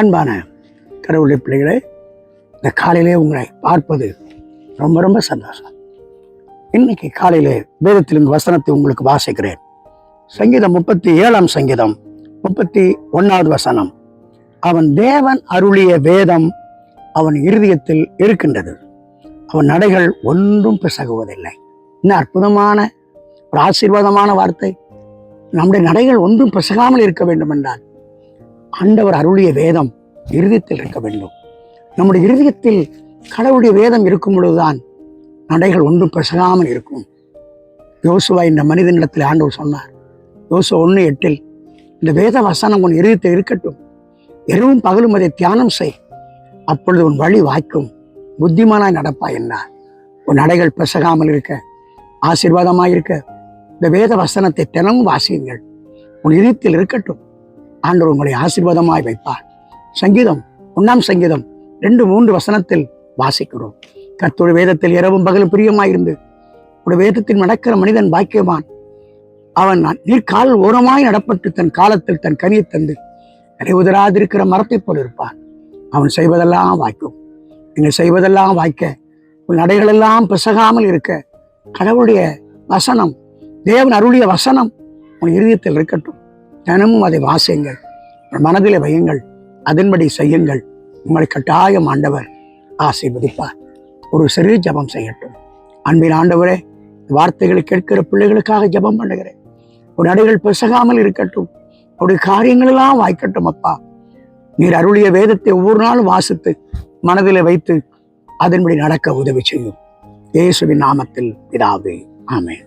அன்பான கடவுளுடைய பிள்ளைகளை இந்த காலையிலே உங்களை பார்ப்பது ரொம்ப ரொம்ப சந்தோஷம். இன்னைக்கு காலையிலே வேதத்திலிருந்து வசனத்தை உங்களுக்கு வாசிக்கிறேன். சங்கீதம் முப்பத்தி ஏழாம் சங்கீதம் முப்பத்தி ஒன்னாவது வசனம். அவன் தேவன் அருளிய வேதம் அவன் இருதயத்தில் இருக்கின்றது. அவன் நடைகள் ஒன்றும் பிசகுவதில்லை. இன்னும் அற்புதமான ஒரு ஆசீர்வாதமான வார்த்தை. நம்முடைய நடைகள் ஒன்றும் பிசகாமல் இருக்க வேண்டும் என்றால் ஆண்டவர் அருளிய வேதம் இருதயத்தில் இருக்க வேண்டும். நம்முடைய இருதயத்தில் கடவுளுடைய வேதம் இருக்கும் பொழுதுதான் நடைகள் ஒன்றும் பெசகாமல் இருக்கும். யோசுவா இந்த மனிதனிடத்தில் ஆண்டவர் சொன்னார் யோசுவா ஒன்று எட்டில் இந்த வேத வசனம் உன் இருதயத்தில் இருக்கட்டும். இரவும் பகலும் அதை தியானம் செய். அப்பொழுது உன் வழி வாய்க்கும் புத்திமானாய் நடப்பாய் என்றார். உன் நடைகள் பெசகாமல் இருக்க ஆசீர்வாதமாக இருக்க இந்த வேத வசனத்தை தினமும் வாசியுங்கள். உன் இதயத்தில் இருக்கட்டும். ஆண்டவர் உங்களை ஆசீர்வாதமாய் வைப்பார். சங்கீதம் ஒன்றாம் சங்கீதம் ரெண்டு மூன்று வசனத்தில் வாசிக்கிறோம். கத்தோடு வேதத்தில் இரவும் பகலும் பிரியமாயிருந்து ஒரு வேதத்தில் நடக்கிற மனிதன் பாக்கியவான். அவன் நீர்கால் ஓரமாய் நடப்பட்டு தன் காலத்தில் தன் கனியை தந்து நிறைவுதராதிருக்கிற மரத்தைப் போல் இருப்பான். அவன் செய்வதெல்லாம் வாய்க்கும். நீங்கள் செய்வதெல்லாம் வாய்க்க உன் நடைகளெல்லாம் பிசகாமல் இருக்க. கடவுளுடைய வசனம் தேவன் அருளிய வசனம் உன் இருதயத்தில் இருக்கட்டும். தினமும் அதை வாசியுங்கள் உங்கள் வையுங்கள். அதன்படி செய்யுங்கள். உங்களை கட்டாயம் ஆண்டவர் ஆசீர்வதிப்பார். ஒரு சிறு ஜெபம் செய்யட்டும். அன்பின் ஆண்டவரே வார்த்தைகளை கேட்கிற பிள்ளைகளுக்காக ஜெபம் பண்ணுகிறேன். ஒரு நடைகள் பிசகாமல் இருக்கட்டும். அவருடைய காரியங்களெல்லாம் வாய்க்கட்டும் அப்பா. நீர் அருளிய வேதத்தை ஒவ்வொரு நாளும் வாசித்து மனதில் வைத்து அதன்படி நடக்க உதவி செய்யும். இயேசுவின் நாமத்தில் பிதாவே. ஆமென்.